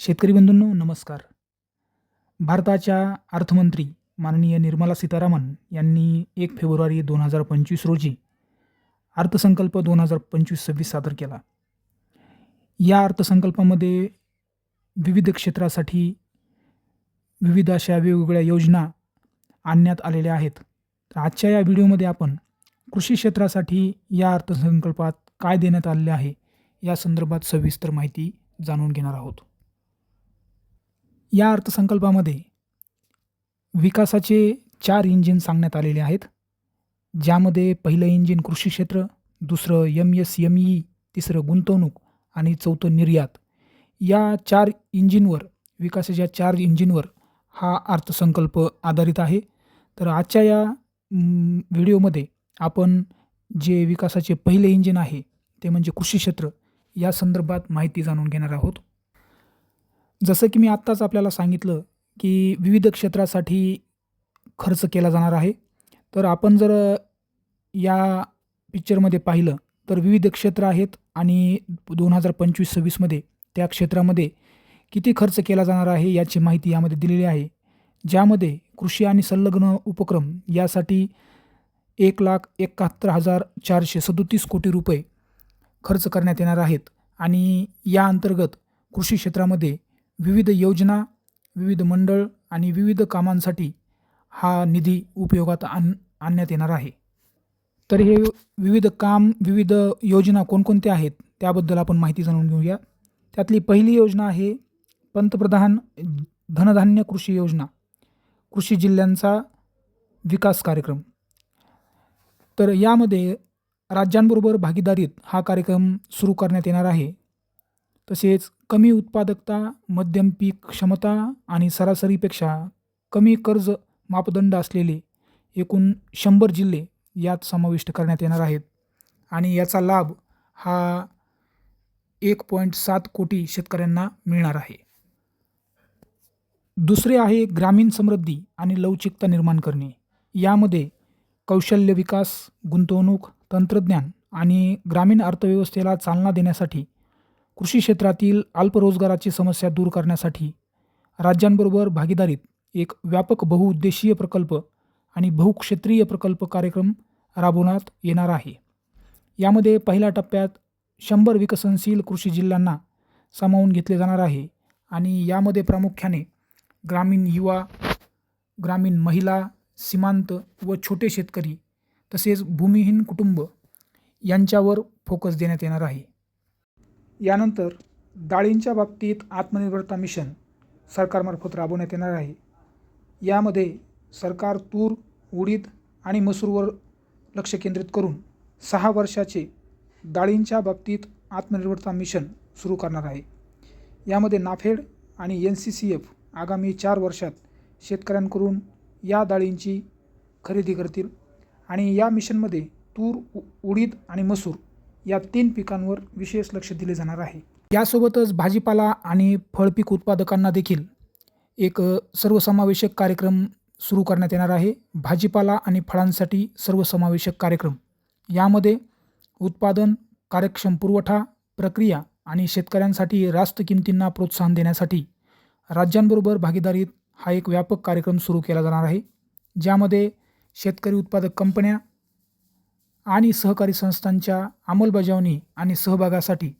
शेतकरी बंधूंनो नमस्कार. भारताच्या अर्थमंत्री माननीय निर्मला सीतारामन यांनी एक फेब्रुवारी दोन हजार पंचवीस रोजी अर्थसंकल्प दोन हजार पंचवीस सव्वीस सादर केला. या अर्थसंकल्पामध्ये विविध क्षेत्रासाठी विविध अशा वेगवेगळ्या योजना आणण्यात आलेल्या आहेत. तर आजच्या या व्हिडिओमध्ये आपण कृषी क्षेत्रासाठी या अर्थसंकल्पात काय देण्यात आलेले आहे या संदर्भात सविस्तर माहिती जाणून घेणार आहोत. या अर्थसंकल्पामध्ये विकासाचे चार इंजिन सांगण्यात आलेले आहेत. ज्यामध्ये पहिलं इंजिन कृषी क्षेत्र दुसरं एम एस एम ई तिसरं गुंतवणूक आणि चौथं निर्यात. या चार इंजिनवर विकासाच्या चार इंजिनवर हा अर्थसंकल्प आधारित आहे. तर आजच्या या व्हिडिओमध्ये आपण जे विकासाचे पहिले इंजिन आहे ते म्हणजे कृषी क्षेत्र या संदर्भात माहिती जाणून घेणार आहोत. जसं की मी आत्ताच आपल्याला सांगितलं की विविध क्षेत्रासाठी खर्च केला जाणार आहे. तर आपण जर या पिक्चरमध्ये पाहिलं तर विविध क्षेत्र आहेत आणि दोन हजार पंचवीस सव्वीसमध्ये त्या क्षेत्रामध्ये किती खर्च केला जाणार आहे याची माहिती यामध्ये दिलेली आहे. ज्यामध्ये कृषी आणि संलग्न उपक्रम यासाठी एक लाख एकाहत्तर हजार चारशे सदोतीस कोटी रुपये खर्च करण्यात येणार आहेत. आणि या अंतर्गत कृषी क्षेत्रामध्ये विविध योजना विविध मंडळ आणि विविध कामांसाठी हा निधी उपयोगात आण आणण्यात येणार आहे. तर हे विविध काम विविध योजना कोणकोणत्या आहेत त्याबद्दल आपण माहिती जाणून घेऊया. त्यातली पहिली योजना आहे पंतप्रधान धनधान्य कृषी योजना कृषी जिल्ह्यांचा विकास कार्यक्रम. तर यामध्ये राज्यांबरोबर भागीदारीत हा कार्यक्रम सुरू करण्यात येणार आहे. तसेच कमी उत्पादकता मध्यम पीक क्षमता आणि सरासरीपेक्षा कमी कर्ज मापदंड असलेले एकूण शंभर जिल्हे यात समाविष्ट करण्यात येणार आहेत. आणि याचा लाभ हा एक पॉईंट सात कोटी शेतकऱ्यांना मिळणार आहे. दुसरे आहे ग्रामीण समृद्धी आणि लवचिकता निर्माण करणे. यामध्ये कौशल्य विकास गुंतवणूक तंत्रज्ञान आणि ग्रामीण अर्थव्यवस्थेला चालना देण्यासाठी कृषी क्षेत्रातील अल्परोजगाराची समस्या दूर करण्यासाठी राज्यांबरोबर भागीदारीत एक व्यापक बहुउद्देशीय प्रकल्प आणि बहुक्षेत्रीय प्रकल्प कार्यक्रम राबवण्यात येणार आहे. यामध्ये पहिल्या टप्प्यात शंभर विकसनशील कृषी जिल्ह्यांना सामावून घेतले जाणार आहे आणि यामध्ये प्रामुख्याने ग्रामीण युवा ग्रामीण महिला सीमांत व छोटे शेतकरी तसेच भूमिहीन कुटुंब यांच्यावर फोकस देण्यात येणार आहे. यानंतर डाळींच्या बाबतीत आत्मनिर्भरता मिशन सरकारमार्फत राबवण्यात येणार आहे. यामध्ये सरकार तूर उडीद आणि मसूरवर लक्ष केंद्रित करून सहा वर्षाचे डाळींच्या बाबतीत आत्मनिर्भरता मिशन सुरू करणार आहे. यामध्ये नाफेड आणि एन सी सी एफ आगामी चार वर्षात शेतकऱ्यांकडून या डाळींची खरेदी करतील आणि या मिशनमध्ये तूर उ उडीद आणि मसूर या तीन पिकांवर विशेष लक्ष दिले जाणार आहे. यासोबतच भाजीपाला आणि फळपीक उत्पादकांना देखील एक सर्वसमावेशक कार्यक्रम सुरू करण्यात येणार आहे. भाजीपाला आणि फळांसाठी सर्वसमावेशक कार्यक्रम. यामध्ये उत्पादन कार्यक्षम पुरवठा प्रक्रिया आणि शेतकऱ्यांसाठी रास्त किमतींना प्रोत्साहन देण्यासाठी राज्यांबरोबर भागीदारीत हा एक व्यापक कार्यक्रम सुरू केला जाणार आहे. ज्यामध्ये शेतकरी उत्पादक कंपन्या आणि सहकारी संस्थांच्या अंमलबजावणी आणि सहभागासाठी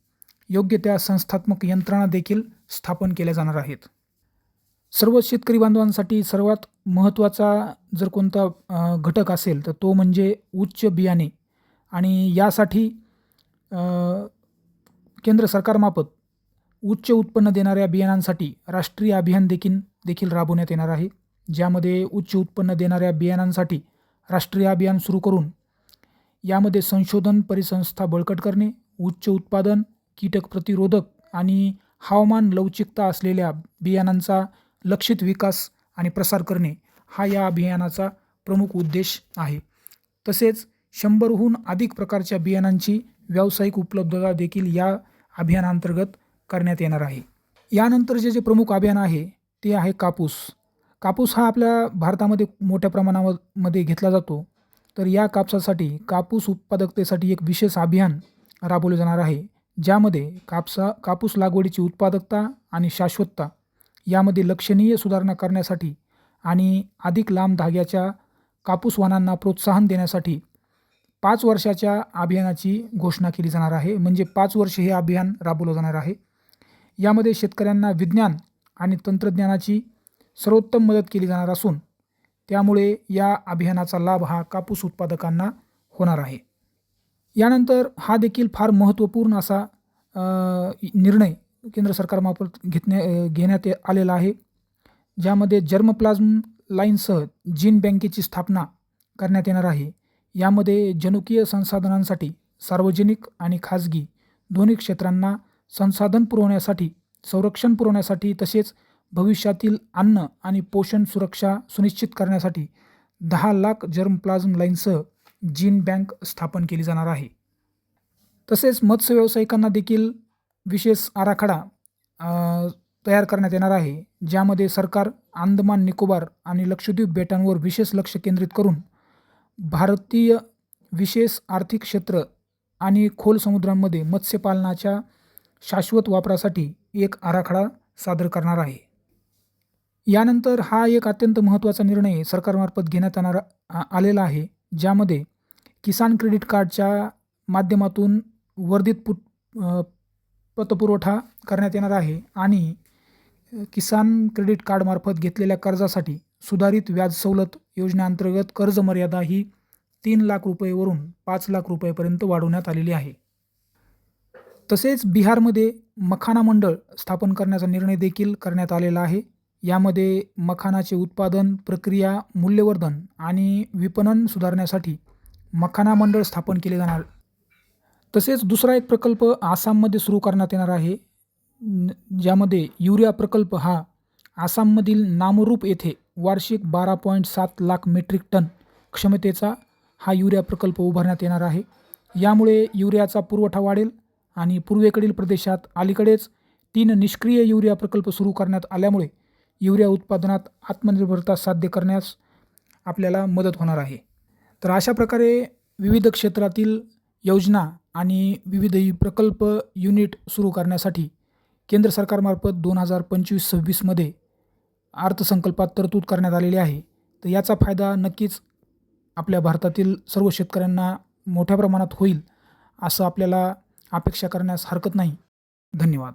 योग्य त्या संस्थात्मक यंत्रणा देखील स्थापन केल्या जाणार आहेत. सर्व शेतकरी बांधवांसाठी सर्वात महत्त्वाचा जर कोणता घटक असेल तर तो म्हणजे उच्च बियाणे. आणि यासाठी केंद्र सरकारमार्फत उच्च उत्पन्न देणाऱ्या बियाणांसाठी राष्ट्रीय अभियान देखील देखील राबवण्यात येणार आहे. ज्यामध्ये उच्च उत्पन्न देणाऱ्या बियाणांसाठी राष्ट्रीय अभियान सुरू करून यामध्ये संशोधन परिसंस्था बळकट करणे उच्च उत्पादन कीटक प्रतिरोधक आणि हवामान लवचिकता असलेल्या बियाणांचा लक्षित विकास आणि प्रसार करणे हा या अभियानाचा प्रमुख उद्देश आहे. तसेच शंभरहून अधिक प्रकारच्या बियाणांची व्यावसायिक उपलब्धता देखील या अभियानांतर्गत करण्यात येणार आहे. यानंतर जे जे प्रमुख अभियान आहे ते आहे कापूस. कापूस हा आपल्या भारतामध्ये मोठ्या प्रमाणामध्ये घेतला जातो. तर या कापसासाठी कापूस उत्पादकतेसाठी एक विशेष अभियान राबवले जाणार आहे ज्यामध्ये कापसा कापूस लागवडीची उत्पादकता आणि शाश्वतता यामध्ये लक्षणीय सुधारणा करण्यासाठी आणि अधिक लांब धाग्याच्या कापूस वाहनांना प्रोत्साहन देण्यासाठी पाच वर्षाच्या अभियानाची घोषणा केली जाणार आहे. म्हणजे पाच वर्ष हे अभियान राबवलं जाणार आहे. यामध्ये शेतकऱ्यांना विज्ञान आणि तंत्रज्ञानाची सर्वोत्तम मदत केली जाणार असून त्यामुळे या अभियानाचा लाभ हा कापूस उत्पादकांना होणार आहे. यानंतर हा देखील फार महत्त्वपूर्ण असा निर्णय केंद्र सरकारमार्फत घेतण्या घेण्यात आलेला आहे. ज्यामध्ये जर्मप्लाझ्म लाईनसह जीन बँकेची स्थापना करण्यात येणार आहे. यामध्ये जनुकीय संसाधनांसाठी सार्वजनिक आणि खाजगी दोन्ही क्षेत्रांना संसाधन पुरवण्यासाठी संरक्षण पुरवण्यासाठी तसेच भविष्यातील अन्न आणि पोषण सुरक्षा सुनिश्चित करण्यासाठी दहा लाख जर्मप्लाझ्म लाईनसह जीन बँक स्थापन केली जाणार आहे. तसेच मत्स्य व्यावसायिकांना देखील विशेष आराखडा तयार करण्यात येणार आहे ज्यामध्ये सरकार अंदमान निकोबार आणि लक्षद्वीप बेटांवर विशेष लक्ष केंद्रित करून भारतीय विशेष आर्थिक क्षेत्र आणि खोल समुद्रांमध्ये मत्स्यपालनाच्या शाश्वत वापरासाठी एक आराखडा सादर करणार आहे. यानंतर हा एक अत्यंत महत्त्वाचा निर्णय सरकारमार्फत घेण्यात येणार आलेला आहे ज्यामध्ये किसान क्रेडिट कार्डच्या माध्यमातून वर्धित पु पतपुरवठा करण्यात येणार आहे आणि किसान क्रेडिट कार्डमार्फत घेतलेल्या कर्जासाठी सुधारित व्याज सवलत योजनेअंतर्गत कर्ज मर्यादा ही तीन लाख रुपयेवरून पाच लाख रुपयेपर्यंत वाढवण्यात आलेली आहे. तसेच बिहारमध्ये मखाना मंडळ स्थापन करण्याचा निर्णय देखील करण्यात आलेला आहे. यामध्ये मखानाचे उत्पादन प्रक्रिया मूल्यवर्धन आणि विपणन सुधारण्यासाठी मखाना मंडळ स्थापन केले जाणार. तसेच दुसरा एक प्रकल्प आसाममध्ये सुरू करण्यात येणार आहे. न- ज्यामध्ये युरिया प्रकल्प हा आसाममधील नामरूप येथे वार्षिक बारा पॉईंट सात लाख मेट्रिक टन क्षमतेचा हा युरिया प्रकल्प उभारण्यात येणार आहे. यामुळे युरियाचा पुरवठा वाढेल आणि पूर्वेकडील प्रदेशात अलीकडेच तीन निष्क्रिय युरिया प्रकल्प सुरू करण्यात आल्यामुळे युरिया उत्पादनात आत्मनिर्भरता साध्य करण्यास आपल्याला मदत होणार आहे. तर अशा प्रकारे विविध क्षेत्रातील योजना आणि विविध प्रकल्प युनिट सुरू करण्यासाठी केंद्र सरकारमार्फत दोन हजार पंचवीस सव्वीसमध्ये अर्थसंकल्पात तरतूद करण्यात आलेली आहे. तर याचा फायदा नक्कीच आपल्या भारतातील सर्व शेतकऱ्यांना मोठ्या प्रमाणात होईल असं आपल्याला अपेक्षा करण्यास हरकत नाही. धन्यवाद.